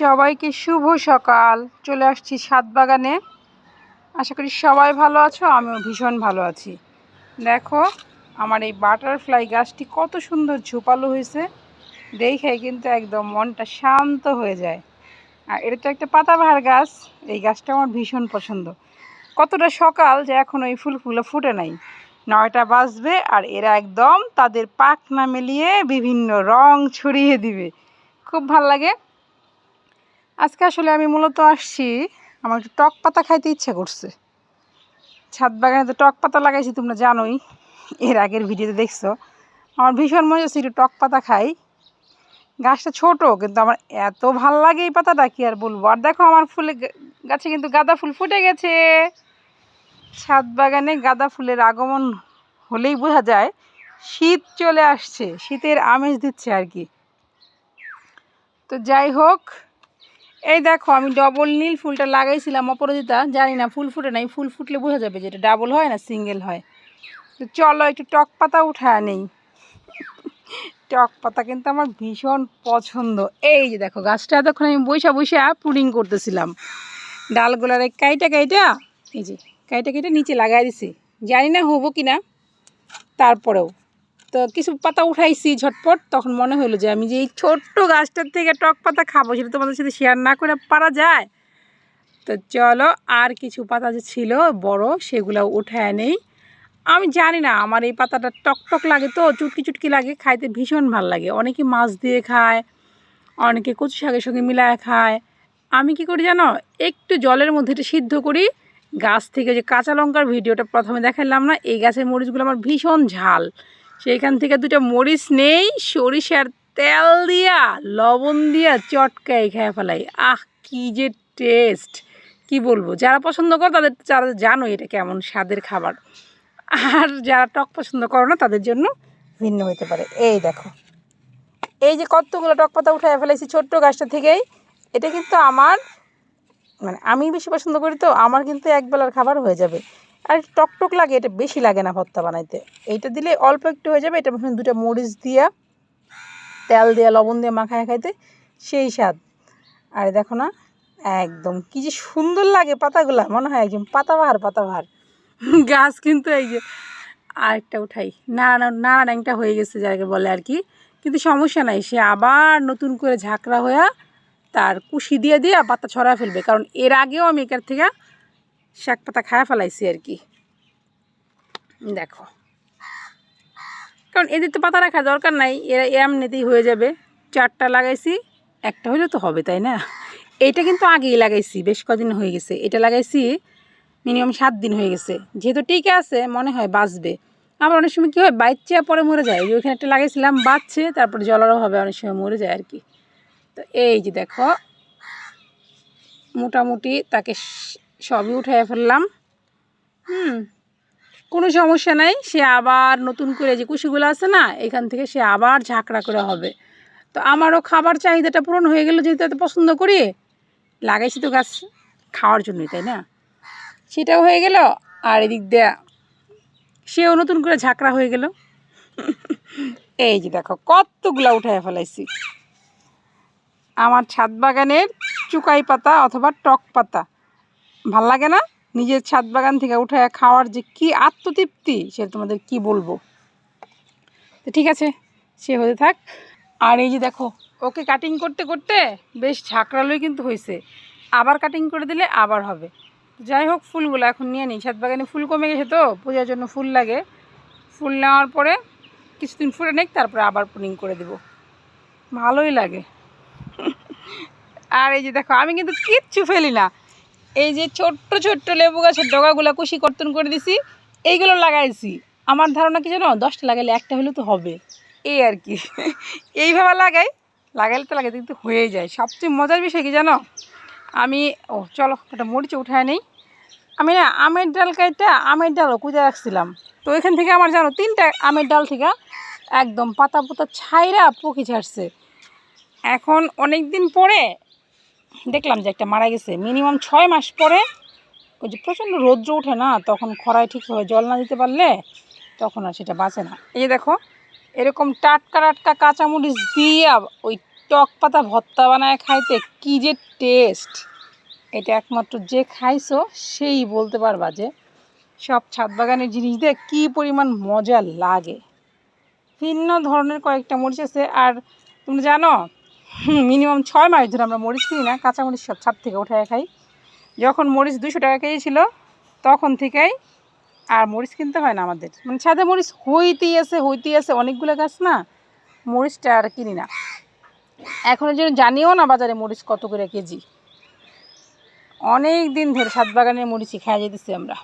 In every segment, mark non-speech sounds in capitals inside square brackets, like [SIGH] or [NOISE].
সবাইকে শুভ সকাল। চলে আসছি সাত বাগানে আশা করি সবাই ভালো আছো, আমিও ভীষণ ভালো আছি। দেখো, আমার এই বাটারফ্লাই গাছটি কত সুন্দর ঝোপালো হয়েছে। দেখে কিন্তু একদম মনটা শান্ত হয়ে যায়। আর এটা তো একটা পাতাবাহার গাছ, এই গাছটা আমার ভীষণ পছন্দ। কতটা সকাল যে এখন ওই ফুলগুলো ফুটে নাই। নয়টা বাজবে আর এরা একদম তাদের পাখনা মেলিয়ে বিভিন্ন রং ছড়িয়ে দিবে। খুব ভালো লাগে। আজকে আসলে আমি মূলত আসছি, আমার একটু টক পাতা খাইতে ইচ্ছে করছে। ছাদ বাগানে তো টক পাতা লাগাইছি, তোমরা জানোই, এর আগের ভিডিওতে দেখছ। আমার ভীষণ মনে হচ্ছে একটু টক পাতা খাই। গাছটা ছোট, কিন্তু আমার এত ভালো লাগে এই পাতাটা, কি আর বলব? আর দেখো আমার ফুলে গাছে কিন্তু গাঁদা ফুল ফুটে গেছে। ছাদ বাগানে গাঁদা ফুলের আগমন হলেই বোঝা যায়, শীত চলে আসছে, শীতের আমেজ দিচ্ছে আর কি। তো যাই হোক এই দেখো, আমি ডবল নীল ফুলটা লাগাইছিলাম, অপরাজিতা, জানি না, ফুল ফুটে নাই, ফুল ফুটলে বোঝা যাবে যেটা ডাবল হয় না সিঙ্গেল হয়। তো চলো একটু টক পাতা উঠায় নেই। টক পাতা কিন্তু আমার ভীষণ পছন্দ। এই যে দেখো, গাছটা এতক্ষণ আমি বৈশা বৈশা পুডিং করতেছিলাম। ডালগুলার এই কাইটা কাইটা, এই যে কাইটা কাইটা নিচে লাগাই দিছি। জানি না হব কি না তারপরেও। তো কিছু পাতা উঠাইছি ঝটপট, তখন মনে হলো যে আমি যে এই ছোট্ট গাছটার থেকে টক পাতা খাব সেটা তোমাদের সাথে শেয়ার না করে পারা যায়। তো চলো আর কিছু পাতা যে ছিল বড় সেগুলো উঠায় নেই। আমি জানি না, আমার এই পাতাটা টক টক লাগে তো, চুটকি চুটকি লাগে, খাইতে ভীষণ ভালো লাগে। অনেকে মাছ দিয়ে খায়, অনেকে কচু শাকের সঙ্গে মিলায় খায়। আমি কি করি জানো, একটু জলের মধ্যে এটা সিদ্ধ করি, গাছ থেকে যে কাঁচা লঙ্কার ভিডিওটা প্রথমে দেখালাম না, এই গাছের মরিচগুলো আমার ভীষণ ঝাল। সেইখান থেকে দুটো মরিচ নেই, সরিষার তেল দিয়া, লবণ দিয়া চটকাই খেয়ে ফেলাই। আহ, কি যে টেস্ট কি বলব? যারা পছন্দ করো তাদের যারা জানো এটা কেমন স্বাদের খাবার। আর যারা টক পছন্দ করো না, তাদের জন্য ভিন্ন হতে পারে। এই দেখো। এই যে কতগুলো টক পাতা উঠে ফেলেছি ছোট্ট গাছটা থেকেই, এটা কিন্তু আমার মানে আমি বেশি পছন্দ করি তো, আমার কিন্তু একবেলার খাবার হয়ে যাবে। আর টক টক লাগে, এটা বেশি লাগে না ভর্তা বানাইতে। এইটা দিলে অল্প একটু হয়ে যাবে, এটা দুটো মরিচ দিয়া, তেল দিয়া, লবণ দিয়ে মাখায় খাইতে সেই স্বাদ। আর দেখো না, একদম কি যে সুন্দর লাগে পাতাগুলা, মনে হয় একদম পাতাবাহার পাতাবাহার। গাছ কিন্তু এই যে আরেকটা উঠাই নাড়া নাড়া ড্যাংটা হয়ে গেছে যাকে বলে আর কি। কিন্তু সমস্যা নাই, সে আবার নতুন করে ঝাঁকড়া হয়ে তার কুশি দিয়ে দিয়ে পাতা ছড়া ফেলবে। কারণ এর আগেও আমি এখান থেকে শাক পাতা খায়া ফেলাইছি আর কি। দেখো। কারণ এদের তো পাতা রাখার দরকার নাই, এরা এমনিতেই হয়ে যাবে। চারটা লাগাইছি, একটা হলে তো হবে, তাই না? এটা কিন্তু আগেই লাগাইছি, বেশ কদিন হয়ে গেছে। এটা লাগাইছি মিনিমাম সাত দিন হয়ে গেছে। যেহেতু টিকে আছে, মনে হয় বাঁচবে। আবার অনেক সময় কী হয় বাচ্চা পরে মরে যায়। যে ওইখানে একটা লাগাইছিলাম, বাঁচছে, তারপরে জলারও অভাবে অনেক সময় মরে যায় আর কি। তো এই যে দেখো, মোটামুটি তাকে সবই উঠাই ফেললাম। হুম, কোনো সমস্যা নাই, সে আবার নতুন করে যে কুশিগুলো আছে না, এখান থেকে সে আবার ঝাঁকড়া করে হবে। তো আমারও খাবার চাহিদাটা পূরণ হয়ে গেল যেহেতু এত পছন্দ করি, লাগাইছি তো গাছ খাওয়ার জন্যই, তাই না? সেটাও হয়ে গেল, আর এদিক দেয়া সেও নতুন করে ঝাঁকড়া হয়ে গেল। এই যে দেখো, কতগুলা উঠায় ফেলাইছি। আমার ছাদ বাগানের চুকাই পাতা অথবা টক পাতা। ভালো লাগে না? নিজের ছাদ বাগান থেকে উঠে খাওয়ার যে কি আত্মতৃপ্তি, সে তোমাদের কি বলব? তো ঠিক আছে, সে হতে থাক। আর এই যে দেখো, ওকে কাটিং করতে করতে বেশ ঝাঁকড়ালোই কিন্তু হয়েছে আবার কাটিং করে দিলে আবার হবে। যাই হোক, ফুলগুলো এখন নিয়ে নিই। ছাদ বাগানে ফুল কমে গেছে তো, পূজার জন্য ফুল লাগে। ফুল নেওয়ার পরে কিছুদিন ফুটে নেক, তারপরে আবার পুলিং করে দেব। ভালোই লাগে। আর এই যে দেখো, আমি কিন্তু কিচ্ছু ফেলি না। এই যে ছোট্ট ছোট্ট লেবু গাছের ডগাগুলো কুশি কর্তন করে দিছি, এইগুলো লাগাইছি। আমার ধারণা কি জানো? দশটা লাগাইলে একটা হলেও তো হবে। এই আর কি। এইভাবে লাগাই, লাগাইলে তো লাগাইতে কিন্তু হয়ে যায়। সবচেয়ে মজার বিষয় কি জানো? আমি, ও, চলো, একটা মরিচে উঠায় নেই। আমি না আমের ডাল কাইটা, আমের ডালও কুজে রাখছিলাম। তো এখান থেকে আমার জানো, তিনটা আমের ডাল থেকে একদম পাতা পোতা ছাইরা পকি ছাড়ছে এখন অনেক দিন পরে দেখলাম যে একটা মারা গেছে। মিনিমাম ছয় মাস পরে ওই যে প্রচণ্ড রৌদ্র ওঠে না, তখন খরায় ঠিকভাবে জল না দিতে পারলে তখন আর সেটা বাঁচে না। এই যে দেখো, এরকম টাটকা টাটকা কাঁচামরিচ দিয়ে ওই টক পাতা ভর্তা বানায় খাইতে কি যে টেস্ট এটা একমাত্র যে খাইছো সেই বলতে পারবা যে সব ছাদ বাগানের জিনিস দিয়ে কী পরিমাণ মজা লাগে। ভিন্ন ধরনের কয়েকটা মরিচ আছে, আর তুমি জানো মিনিমাম ছয় মাস ধরে আমরা মরিচ কিনি না কাঁচা মরিচ সব ছাদ থেকে উঠায় খাই। যখন মরিচ দুশো টাকা কেজি ছিল, তখন থেকেই আর মরিচ কিনতে হয় না আমাদের। মানে ছাদে মরিচ হইতেই আছে হইতেই আছে, অনেকগুলো গাছ না, মরিচটা আর কিনি না। এখন যেন জানিও না বাজারে মরিচ কত করে কেজি। অনেক দিন ধরে ছাদ বাগানের মরিচই খাই যেতেছি আমরা।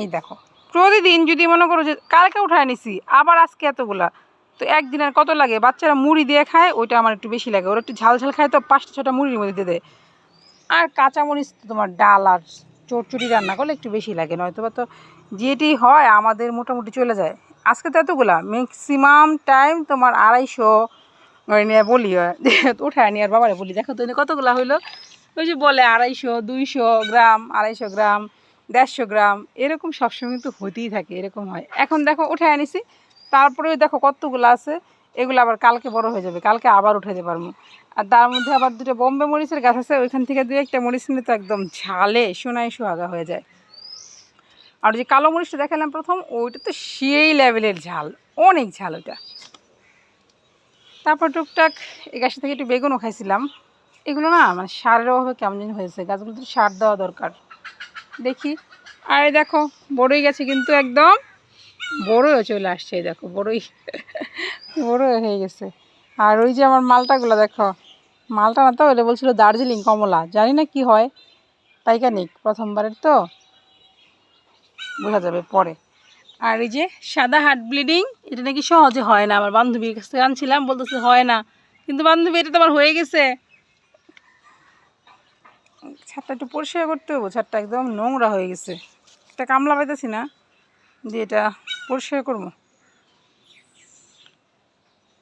এই দেখো, প্রতিদিন যদি মনে করো যে কালকে উঠায় নিছি, আবার আজকে এতগুলা তো একদিন আর কত লাগে? বাচ্চারা মুড়ি দিয়ে খায়, ওইটা আমার একটু বেশি লাগে। ওরা একটু ঝাল ঝাল খায়, তো পাঁচটা ছটা মুড়ির মধ্যে দিয়ে দেয়। আর কাঁচামরিচ তো তোমার ডাল আর চটচড়ি রান্না করলে একটু বেশি লাগে নয়তো বা তো যেটি হয় আমাদের মোটামুটি চলে যায়। আজকে তো এতগুলা ম্যাক্সিমাম টাইম তোমার আড়াইশো নিয়ে বলি [LAUGHS] উঠায় নিয়ে আর বাবারে বলি, দেখো তো কতগুলা হইল? ওই যে বলে আড়াইশো, দুইশো গ্রাম, আড়াইশো গ্রাম, দেড়শো গ্রাম, এরকম সবসময় কিন্তু হতেই থাকে, এরকম হয়। এখন দেখো উঠে আনিছি তারপরেও দেখো কতগুলো আছে, এগুলো আবার কালকে বড় হয়ে যাবে, কালকে আবার উঠে দিতে পারব। আর তার মধ্যে আবার দুটো বম্বে মরিচের গাছ আছে, ওইখান থেকে দুই একটা মরিচ নিয়ে তো একদম ঝালে, সোনায় সোহাগা হয়ে যায়। আর যে কালো মরিচটা দেখালাম প্রথম, ওইটা তো সেই লেভেলের ঝাল, অনেক ঝাল ওটা তারপর টুকটাক এই গাছটা থেকে একটু বেগুনও খাইছিলাম। এগুলো না মানে সারের অভাবে কেমন যেন হয়েছে গাছগুলো তো সার দেওয়া দরকার। দেখি। আর দেখো, বড়ই গেছে কিন্তু একদম বড়ই চলে আসছে দেখো, বড়ই। বড়ই হয়ে গেছে। আর ওই যে আমার মালটাগুলো, দেখো, মালটা না তো, এটা বলছিল দার্জিলিং কমলা। জানি না কি হয় পাইকানিক প্রথমবারের তো। বোঝা যাবে পরে। আর এই যে সাদা হার্ট ব্লিডিং, এটা নাকি সহজে হয় না। আমার বান্ধবীর কাছ থেকে আনছিলাম, বলতেছে হয় না। কিন্তু বান্ধবী, এটা তো আমার হয়ে গেছে। ছাদটা একটু পরিষ্কার করতে হবে ছাদটা একদম নোংরা হয়ে গেছে। একটা কামলা পাইতেছি না। দিয়ে এটা পরিষ্কার করব।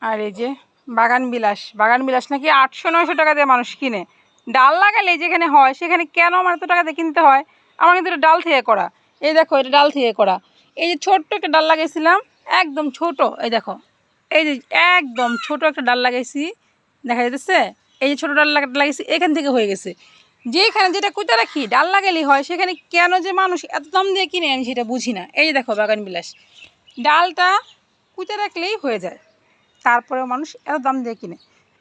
আর এই যে বাগান বিলাস বাগান বিলাস নাকি আটশো নয়শো টাকা দিয়ে মানুষ কিনে। ডাল লাগালে যেখানে হয়, সেখানে কেন আমার এত টাকা দিয়ে কিনতে হয়? আমার কিন্তু এটা ডাল থেকে করা। এই দেখো, এটা ডাল থেকে করা। এই যে ছোট্ট একটা ডাল লাগিয়েছিলাম একদম ছোট, এই দেখো। এই যে একদম ছোট একটা ডাল লাগাইছি, দেখা যাচ্ছে এই যে ছোটো ডাল লাগা- লাগাইছি, এখান থেকে হয়ে গেছে। যেখানে যেটা কুইতে রাখি, ডাল লাগালেই হয়, সেখানে কেন যে মানুষ এত দাম দিয়ে কিনে আমি সেটা বুঝি না। এই দেখো, বাগান বিলাস। ডালটা কুইতে রাখলেই হয়ে যায়। তারপরেও মানুষ এত দাম দিয়ে কিনে।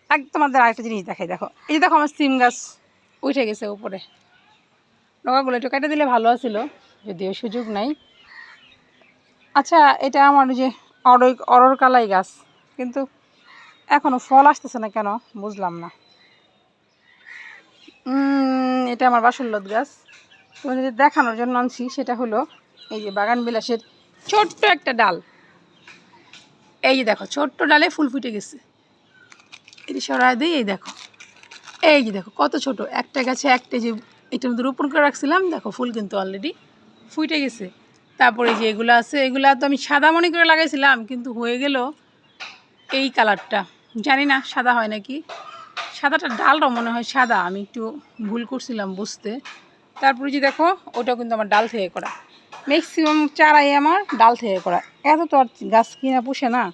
একদম আমাদের আরেকটা জিনিস দেখাই, দেখো। এই যে দেখো আমার সিম গাছ উঠে গেছে উপরে। ডগাগুলো একটু কেটে দিলে ভালো ছিল যদিও সুযোগ নাই। আচ্ছা এটা আমার যে অরই, অরর কালাই গাছ, কিন্তু এখনও ফল আসতেছে না কেন, বুঝলাম না। এটা আমার বাসল্লত গাছ। তুমি যদি দেখানোর জন্য আনছি, সেটা হলো এই যে বাগান বিলাসের ছোট্ট একটা ডাল। এই যে দেখো, ছোট্ট ডালে ফুল ফুটে গেছে। এটি সরাই দিই, এই দেখো। এই যে দেখো, কত ছোট। একটা গাছে একটা যে এটার মধ্যে রোপণ করে রাখছিলাম, দেখো ফুল কিন্তু অলরেডি ফুটে গেছে। তারপরে যে এগুলো আছে, এগুলো তো আমি সাদা মনে করে লাগাইছিলাম, কিন্তু হয়ে গেল এই কালারটা জানি না, সাদা হয় নাকি। সাদাটা ডালটাও মনে হয় সাদা, আমি একটু ভুল করছিলাম বুঝতে। তারপরে যে দেখো, ওটাও কিন্তু আমার ডাল থেকে করা। ম্যাক্সিমাম চারাই আমার ডাল থেকে করা। এত তো আর গাছ কিনা পুষে না।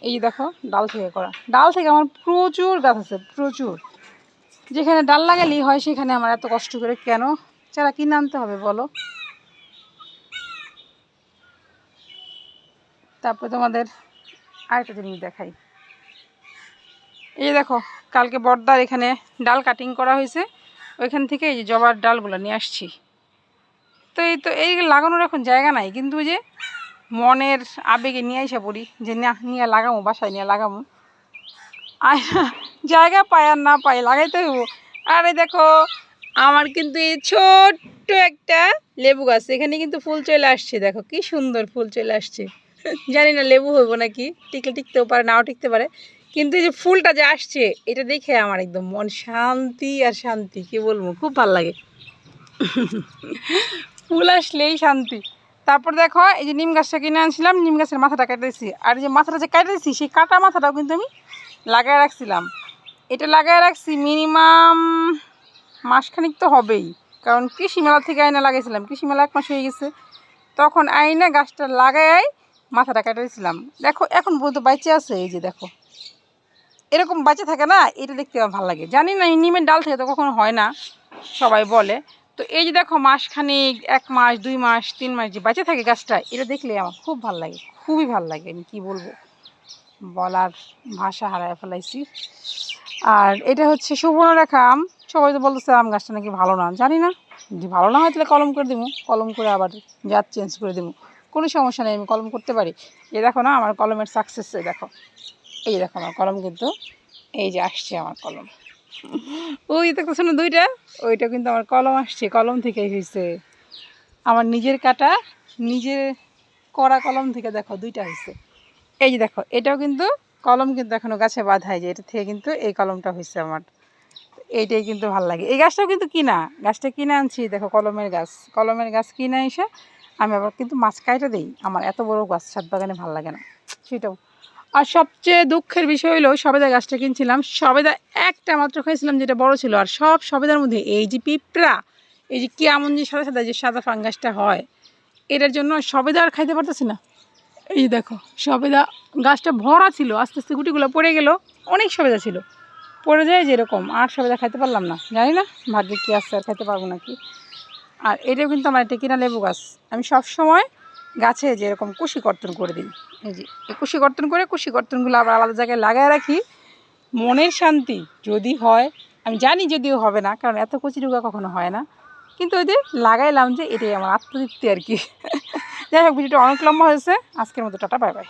এই যে দেখো, ডাল থেকে করা। ডাল থেকে আমার প্রচুর গাছ আছে, প্রচুর। যেখানে ডাল লাগালেই হয়, সেখানে আমার এত কষ্ট করে কেন? চারা কিনে আনতে হবে, বলো। তারপরে তোমাদের আরেকটা জিনিস দেখাই। এই দেখো, কালকে বর্দার এখানে ডাল কাটিং করা হয়েছে। ওইখান থেকে এই যে জবার ডালগুলো নিয়ে আসছি। তো এই তো, এই লাগানোর এখন জায়গা নাই। কিন্তু যে মনের আবেগে নিয়ে এসে পড়ি যে না, নিয়ে লাগামো, বাসায় নিয়ে লাগামো। আর জায়গা পাই আর না পাই, লাগাইতে হইব। আর এই দেখো, আমার কিন্তু এই ছোট্ট একটা লেবু গাছ, এখানে কিন্তু ফুল চলে আসছে। দেখো, কি সুন্দর ফুল চলে আসছে। জানি না লেবু হইব নাকি, টিকলে টিকতেও পারে, নাও টিকতে পারে। কিন্তু এই যে ফুলটা যে আসছে, এটা দেখে আমার একদম মন শান্তি আর শান্তি, কি বলব, খুব ভালো লাগে। ফুল আসলেই শান্তি। তারপর দেখো, এই যে নিম গাছটা কিনে আনছিলাম, নিম গাছের মাথাটা কেটেছি আর যে মাথাটা যে কেটেছি সেই কাটা মাথাটাও কিন্তু আমি লাগায় রাখছিলাম। এটা লাগায় রাখছি মিনিমাম মাসখানিক তো হবেই। কারণ কৃষি মেলা থেকে আয়না লাগাইছিলাম, কৃষি মেলা এক মাস হয়ে গেছে। তখন আইনা গাছটা লাগাই মাথাটা কেটেছিলাম দেখো, এখন পর্যন্ত বাইচে আছে, এই যে দেখো। এরকম বাঁচে থাকে না, এটা দেখতে আমার ভালো লাগে। জানি না, নিমের ডাল থেকে তো কখনো হয় না, সবাই বলে। তো এই যে দেখো, মাসখানিক, এক মাস, দুই মাস, তিন মাস যে বাঁচে থাকে গাছটা, এটা দেখলে আমার খুব ভালো লাগে, খুবই ভালো লাগে, আমি কী বলব? বলার ভাষা হারায় ফেলাইছি। আর এটা হচ্ছে সুবর্ণরেখা আম। সবাই তো বলতেছে আম গাছটা নাকি ভালো না, জানি না। যদি ভালো না হয় তাহলে কলম করে দেবো, কলম করে আবার জাত চেঞ্জ করে দেবো। কোনো সমস্যা নেই, আমি কলম করতে পারি। এই দেখো না, আমার কলমের সাকসেস দেখো। এই দেখো আমার কলম কিন্তু এই যে আসছে আমার কলম। ওই দেখতেছো না দুইটা? ওইটা কিন্তু আমার কলম আসছে কলম থেকেই হয়েছে আমার নিজের কাটা নিজের করা কলম থেকে দেখো দুইটা হয়েছে এই যে দেখো এটাও কিন্তু কলম কিন্তু এখনও গাছে বাঁধায় যে এটা থেকে কিন্তু এই কলমটা হয়েছে আমার। এইটাই কিন্তু ভালো লাগে। এই গাছটাও কিন্তু কিনা গাছটা কিনে আনছি দেখো কলমের গাছ। কলমের গাছ কিনে এসে আমি আবার কিন্তু মাছ কাইটা দিই। আমার এত বড় গাছ ছাদ বাগানে ভালো লাগে না। সেটাও আর সবচেয়ে দুঃখের বিষয় হলো সবেদা গাছটা কিনছিলাম। সবেদা একটা মাত্র খাইছিলাম যেটা বড় ছিল, আর সব সবেদার মধ্যে এই যে পিঁপড়া, এই যে কেমন যে সাদা সাদা যে সাদা ফাঙ্গাসটা হয়, এটার জন্য সবেদা আর খাইতে পারতেছি না। এই যে দেখো, সবেদা গাছটা ভরা ছিল, আস্তে আস্তে গুটিগুলো পড়ে গেল, অনেক সবেদা ছিল। পড়ে যায় যেরকম আর সবেদা খাইতে পারলাম না। জানি না, ভাগ্যে কী আসছে আর খাইতে পারব নাকি। আর এটাও কিন্তু আমার একটা কিনা লেবু গাছ। আমি সব সময় গাছে যেরকম কুশি কর্তন করে দিই। এই যে কুশি কর্তন করে, কুশি কর্তনগুলো আবার আলাদা জায়গায় লাগায় রাখি। মনের শান্তি যদি হয়, আমি জানি যদিও হবে না, কারণ এত কুচি রোগা কখনো হয় না। কিন্তু ওই যে লাগাইলাম যে, এটাই আমার আত্মতৃপ্তি আর কি। যাই হোক, ভিডিওটা অনেক লম্বা হয়েছে। আজকের মতো টাটা, বাই বাই।